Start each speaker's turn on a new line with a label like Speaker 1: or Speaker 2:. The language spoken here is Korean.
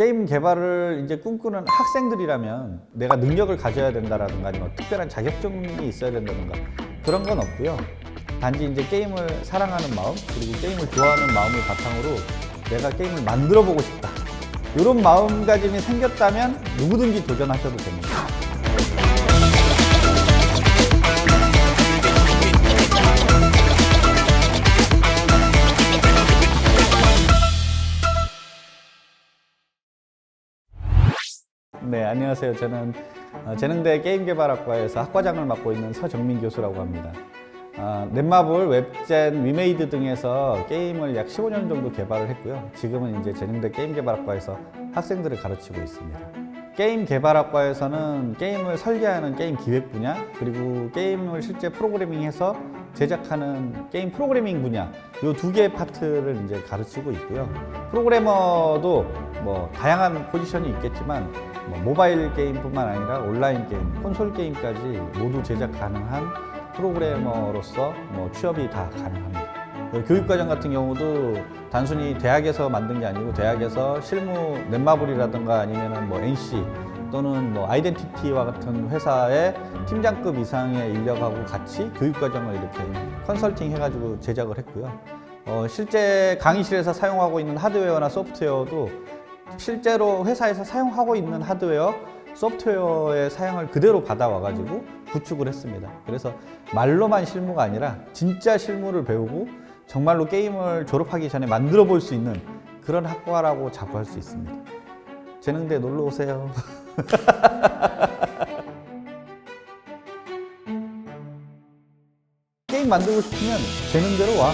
Speaker 1: 게임 개발을 이제 꿈꾸는 학생들이라면 내가 능력을 가져야 된다라든가 아니면 특별한 자격증이 있어야 된다든가 그런 건 없고요. 단지 이제 게임을 사랑하는 마음 그리고 게임을 좋아하는 마음을 바탕으로 내가 게임을 만들어 보고 싶다. 이런 마음가짐이 생겼다면 누구든지 도전하셔도 됩니다. 네, 안녕하세요. 저는 어, 재능대 게임개발학과에서 학과장을 맡고 있는 서정민 교수라고 합니다. 아, 넷마블, 웹젠, 위메이드 등에서 게임을 약 15년 정도 개발을 했고요. 지금은 이제 재능대 게임개발학과에서 학생들을 가르치고 있습니다. 게임 개발학과에서는 게임을 설계하는 게임 기획 분야, 그리고 게임을 실제 프로그래밍해서 제작하는 게임 프로그래밍 분야, 이 두 개의 파트를 이제 가르치고 있고요. 프로그래머도 뭐 다양한 포지션이 있겠지만 뭐 모바일 게임뿐만 아니라 온라인 게임, 콘솔 게임까지 모두 제작 가능한 프로그래머로서 뭐 취업이 다 가능합니다. 그 교육과정 같은 경우도 단순히 대학에서 만든 게 아니고 대학에서 실무 넷마블이라든가 아니면은 뭐 NC 또는 뭐 아이덴티티와 같은 회사의 팀장급 이상의 인력하고 같이 교육과정을 이렇게 컨설팅 해가지고 제작을 했고요. 어, 실제 강의실에서 사용하고 있는 하드웨어나 소프트웨어도 실제로 회사에서 사용하고 있는 하드웨어, 소프트웨어의 사양을 그대로 받아와가지고 구축을 했습니다. 그래서 말로만 실무가 아니라 진짜 실무를 배우고 정말로 게임을 졸업하기 전에 만들어 볼 수 있는 그런 학과라고 자부할 수 있습니다. 재능대 놀러 오세요. 게임 만들고 싶으면 재능대로 와.